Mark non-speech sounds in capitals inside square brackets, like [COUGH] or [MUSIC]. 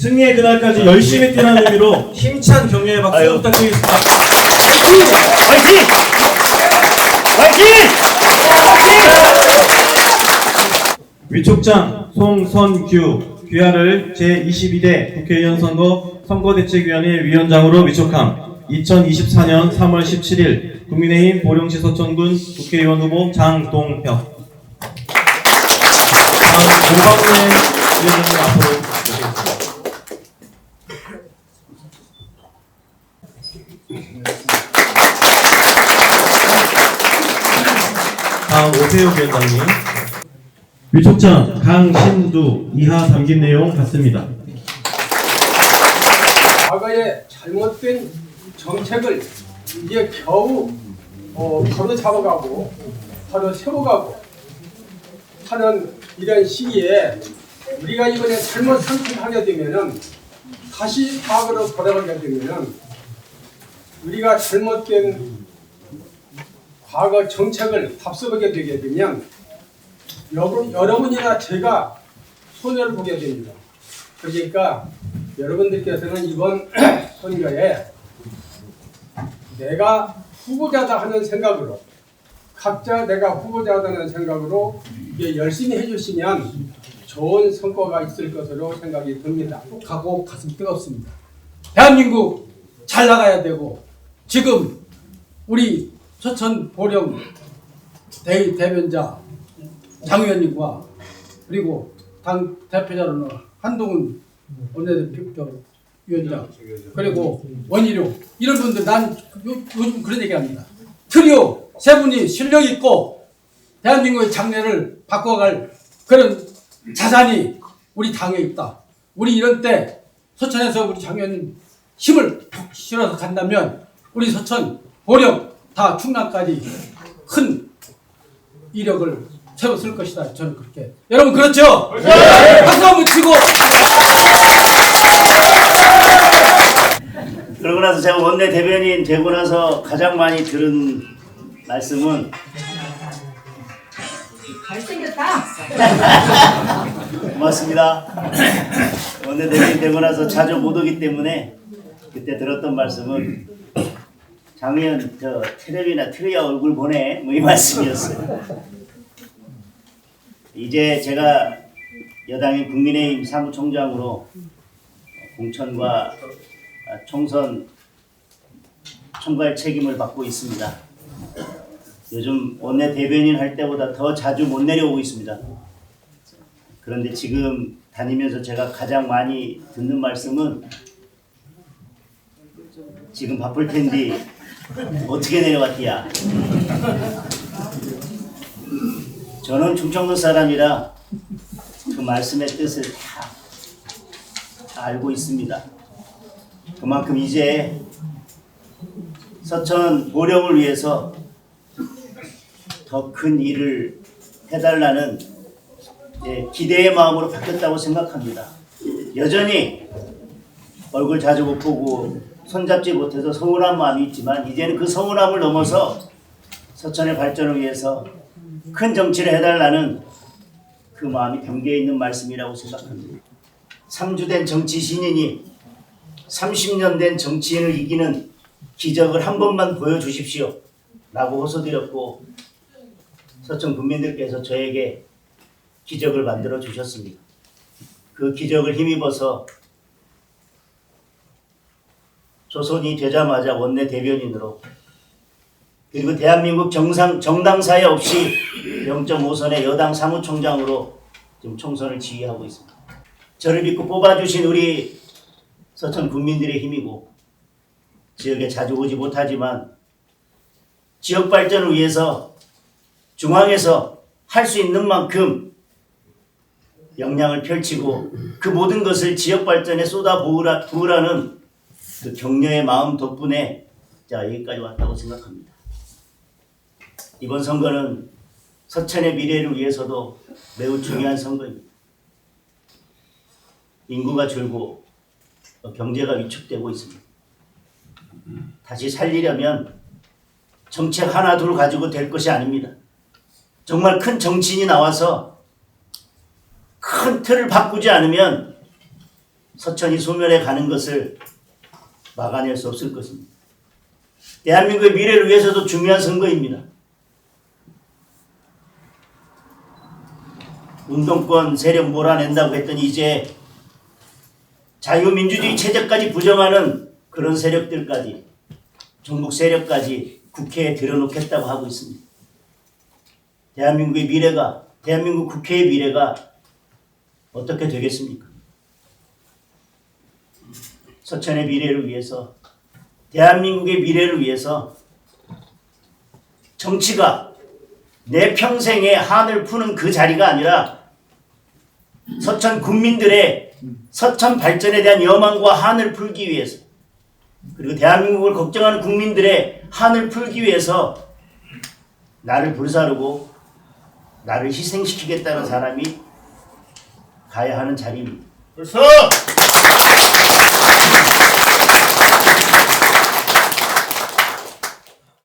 승리의 그날까지 열심히 뛰라는 의미로 힘찬 격려의 박수 아유. 부탁드리겠습니다. 화이팅! 화이팅! 위촉장 송선규 귀하를 제22대 국회의원 선거 선거대책위원회 위원장으로 위촉함 2024년 3월 17일 국민의힘 보령시 서천군 국회의원 후보 장동혁 다음 오광래 위원장님 앞으로 모시겠습니다. 다음 오세호 위원장님 위촉장 강신두 이하 담긴 내용 같습니다. 과거에 잘못된 정책을 이제 겨우 어, 바로 잡아가고 바로 세워가고 하는 이런 시기에 우리가 이번에 잘못 선택하게 되면은 다시 과거로 돌아가게 되면은 우리가 잘못된 과거 정책을 답습하게 되게 되면 여러분, 여러분이나 제가 손해를 보게 됩니다. 그러니까 여러분들께서는 이번 [CLEARS THROAT] 선거에 내가 후보자다 하는 생각으로 각자 내가 후보자다는 생각으로 이게 열심히 해주시면 좋은 성과가 있을 것으로 생각이 듭니다. 가고 가슴 뜨겁습니다. 대한민국 잘 나가야 되고 지금 우리 서천 보령 대, 대변자 장 의원님과 그리고 당 대표자로는 한동훈 원내대표 위원장 그리고 원희룡 이런 분들 난 요, 요즘 그런 얘기합니다. 트리오 세 분이 실력 있고 대한민국의 장래를 바꿔갈 그런 자산이 우리 당에 있다. 우리 이런 때 서천에서 우리 장 의원님 힘을 푹 실어서 간다면 우리 서천 보령 다 충남까지 큰 이력을 세웠을 것이다. 저는 그렇게 여러분 그렇죠? 박수 한번 치고 그러고 나서 제가 원내 대변인 되고 나서 가장 많이 들은 말씀은 잘생겼다. 고맙습니다. 원내 대변인 되고 나서 자주 못 오기 때문에 그때 들었던 말씀은 장의원 저 텔레비나 트리아 얼굴 보내 뭐 이 말씀이었어요. [LAUGHS] 이제 제가 여당의 국민의힘 사무총장으로 공천과 총선 총괄 책임을 받고 있습니다. 요즘 원내 대변인 할 때보다 더 자주 못 내려오고 있습니다. 그런데 지금 다니면서 제가 가장 많이 듣는 말씀은 지금 바쁠 텐데 어떻게 내려왔디야? 저는 충청도 사람이라 그 말씀의 뜻을 다, 다 알고 있습니다. 그만큼 이제 서천 보령을 위해서 더 큰 일을 해달라는 예, 기대의 마음으로 바뀌었다고 생각합니다. 여전히 얼굴 자주 못 보고 손잡지 못해서 서운한 마음이 있지만 이제는 그 서운함을 넘어서 서천의 발전을 위해서 큰 정치를 해달라는 그 마음이 담겨 있는 말씀이라고 생각합니다. 3주 된 정치 신인이 30년 된 정치인을 이기는 기적을 한 번만 보여주십시오. 라고 호소드렸고 서천 국민들께서 저에게 기적을 만들어 주셨습니다. 그 기적을 힘입어서 조선이 되자마자 원내 대변인으로 그리고 대한민국 정상 정당사에 없이 0.5선의 여당 사무총장으로 지금 총선을 지휘하고 있습니다. 저를 믿고 뽑아주신 우리 서천 국민들의 힘이고 지역에 자주 오지 못하지만 지역 발전을 위해서 중앙에서 할 수 있는 만큼 역량을 펼치고 그 모든 것을 지역 발전에 쏟아 부으라, 부으라는 그 격려의 마음 덕분에 자 여기까지 왔다고 생각합니다. 이번 선거는 서천의 미래를 위해서도 매우 중요한 선거입니다. 인구가 줄고 경제가 위축되고 있습니다. 다시 살리려면 정책 하나 둘 가지고 될 것이 아닙니다. 정말 큰 정치인이 나와서 큰 틀을 바꾸지 않으면 서천이 소멸해 가는 것을 막아낼 수 없을 것입니다. 대한민국의 미래를 위해서도 중요한 선거입니다. 운동권 세력 몰아낸다고 했더니 이제 자유민주주의 체제까지 부정하는 그런 세력들까지 종북 세력까지 국회에 들여놓겠다고 하고 있습니다. 대한민국의 미래가 대한민국 국회의 미래가 어떻게 되겠습니까? 서천의 미래를 위해서 대한민국의 미래를 위해서 정치가 내 평생의 한을 푸는 그 자리가 아니라 서천 국민들의 서천 발전에 대한 여망과 한을 풀기 위해서 그리고 대한민국을 걱정하는 국민들의 한을 풀기 위해서 나를 불사르고 나를 희생시키겠다는 사람이 가야 하는 자리입니다. 벌써